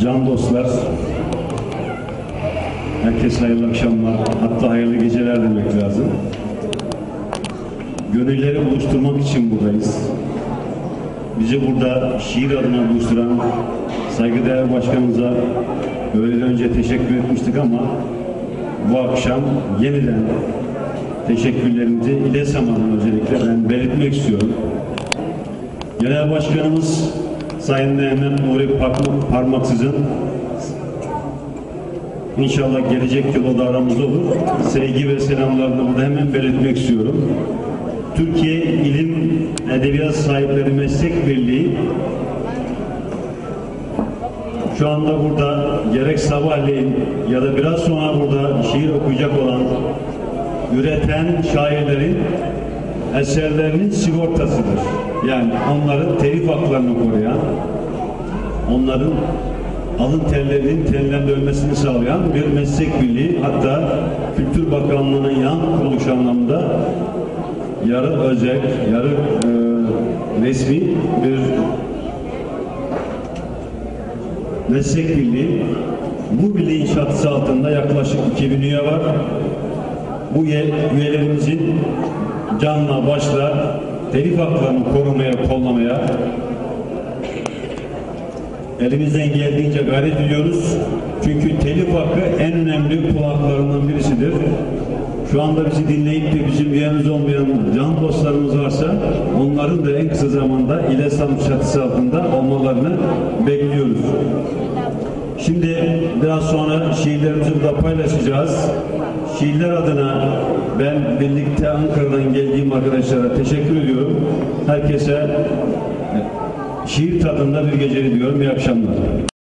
can dostlar, herkese hayırlı akşamlar, hatta hayırlı geceler demek lazım. Gönülleri buluşturmak için buradayız. Bizi burada şiir adına buluşturan saygıdeğer başkanımıza öğleden önce teşekkür etmiştik ama bu akşam yeniden teşekkürlerimizi İLESAM adına özellikle ben belirtmek istiyorum. Genel Başkanımız Sayın Mehmet Nuri Parmak- Parmaksız'ın İnşallah gelecek yıl da aramızda olur. Sevgi ve selamlarını burada hemen belirtmek istiyorum. Türkiye İlim Edebiyat Sahipleri Meslek Birliği şu anda burada gerek sabahleyin ya da biraz sonra burada şiir okuyacak olan üreten şairlerin eserlerinin sigortasıdır. Yani onların telif haklarını koruyan, onların alın terlerinin tenlendirilmesini sağlayan bir meslek birliği hatta Kültür Bakanlığı'nın yan kuruluş anlamında yarı özel, yarı e, resmi bir meslek birliği. Bu birliğin çatısı altında yaklaşık 2000 üye var. Bu üye- üyelerimizin canla başla telif haklarını korumaya, kollamaya elimizden geldiğince gayret ediyoruz. Çünkü telif hakkı en önemli kul haklarından birisidir. Şu anda bizi dinleyip de bizim üyemiz olmayan can dostlarımız varsa onların da en kısa zamanda İLESAM çatısı altında olmalarını bekliyoruz. Şimdi biraz sonra şiirlerimizi burada paylaşacağız. Şiirler adına ben birlikte Ankara'dan geldiğim arkadaşlara teşekkür ediyorum. Herkese şiir tadında bir gece diliyorum. İyi akşamlar.